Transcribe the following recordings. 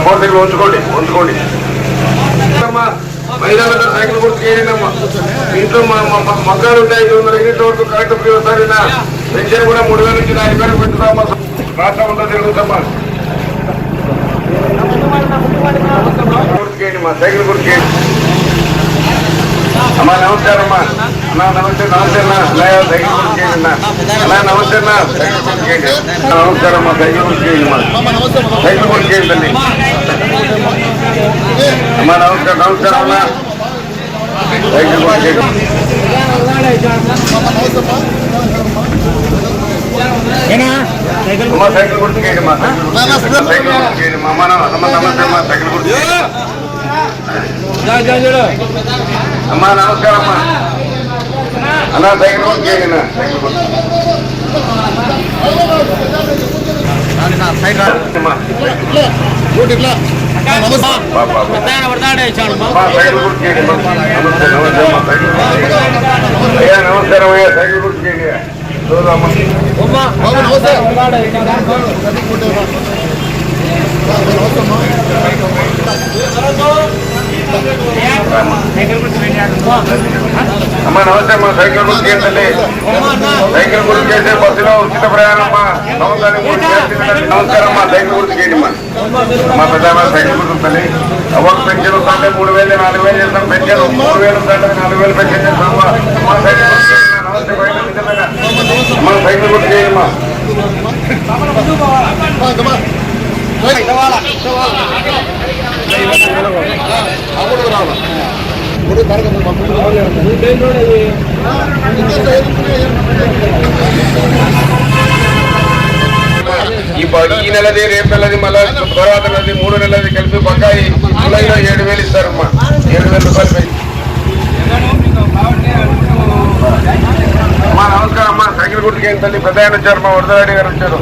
Motor దగ్గర ఉంచుకోండి ఉంచుకోండి. అమ్మా, మహిళలందరూ సైకిల్ గుర్తు చేయండమ్మా ఇంట్లో మా మా- మా మగ్గాలు ఉంటాయి ఐదు వందల యూనిట్ల వరకు కరెక్ట్ ఫ్రీ వస్తారు పెన్షన్ కూడా మూడు వేల నుంచి నాలుగు వేలకు పెంచుతామా రాష్ట్రం ఉందో తిరుగుతామా గుర్తు మా సైకిల్ గుర్తు అమ్మా నమస్కారం అమ్మా. అన్నా నమస్తే నమస్తే అన్నా సైకిల్ గుర్తు అన్నా నమస్తే అన్నా సైకిల్ గుర్తు నమస్కారం అమ్మా సైకిల్ గుర్తు చేయండి అమ్మా సైకిల్ గుర్తు చేయండి తల్లి అమ్మా నమస్కారం నమస్కారం అమ్మా సైకిల్ గుర్తు చేయండి అమ్మా సైకిల్ గుర్తు చేయండి అమ్మా సైకిల్ గుర్తు చేయండి అమ్మా అమ్మా నమ- అమ్మా నమస్తే నమస్కారం అన్నా సైకిల్ గుర్తు చేయండి నమస్తే. అమ్మ నమస్తే అమ్మా సైకిల్ గుర్తు చేయండి సైకిల్ గుర్తు చేసే బస్సులో ఉచిత ప్రయాణం అమ్మా నమస్కారం అమ్మా సైకిల్ గుర్తు చేయండి మా పెద్ద సైకిల్ గుర్తు తల్లి అవ్వకు పెన్షన్ వస్తుంటే మూడు వేలు నాలుగు వేలు చేస్తాం పెన్షన్ మూడు వేలు వస్తుంటే నాలుగు వేలు పెన్షన్ చేస్తాం సైకిల్ చేయండి నమస్తే అమ్మా సైకిల్ గుర్తు చేయండి అమ్మా ఈ ఈ నెలది రేపు నెలది మళ్ళీ తర్వాత నెలది మూడు నెలది కలిపి బకాయి జూలైలో ఏడు వేలు ఇస్తారమ్మా. ఏడు వేల రూపాయలు పెంచి అమ్మా నమస్కారం గుర్తుకి ఏంటి తల్లి పెద్ద ఆయన వచ్చారు. మా వరదరాడి గారు. వచ్చారు?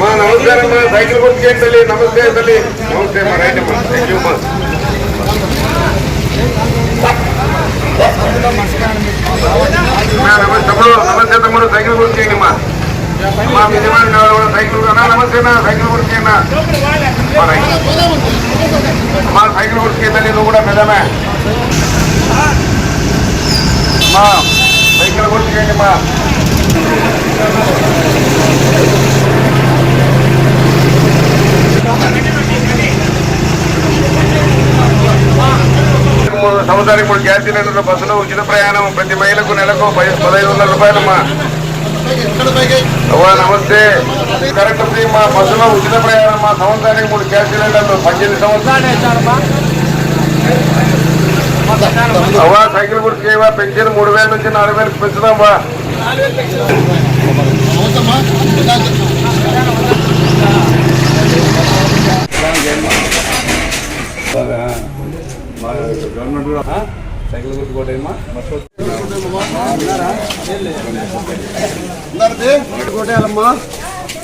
మా నమస్కారం అమ్మా సైకిల్ గుర్తుకి ఏంటి తల్లి నమస్తే తల్లి. నమస్తే మా రైట్ అమ్మా. థ్యాంక్ యూ నమస్తే తమ్ముడు నమస్తే తమ్ముడు సైకిల్ గుర్తు చేయండి మీ కావాలి కూడా సైకిల్ నమస్తే సైకిల్ గుర్తు చేయండి మా సైకిల్ గుర్తు నువ్వు కూడా పెద్దమే. మా సైకిల్ గుర్తు మా? మూడు సంవత్సరానికి ఇప్పుడు గ్యాస్ సిలిండర్ల బస్సులో ఉచిత ప్రయాణం ప్రతి మహిళకు నెలకు పై- పదహైదు వందల రూపాయలమ్మా. నమస్తే. కరెక్ట్ ఫ్రీ మా బస్సులో ఉచిత ప్రయాణం మా సంవత్సరానికి మూడు గ్యాస్ సిలిండర్లు పద్దెనిమిది సంవత్సరాలు. అవ్వా సైకిల్ గుర్తు చేయవా? పెన్షన్ మూడు వేల నుంచి నాలుగు వేలకు పెంచుదాం వా. సైకిల్ గుర్తు ఏంటంటే మా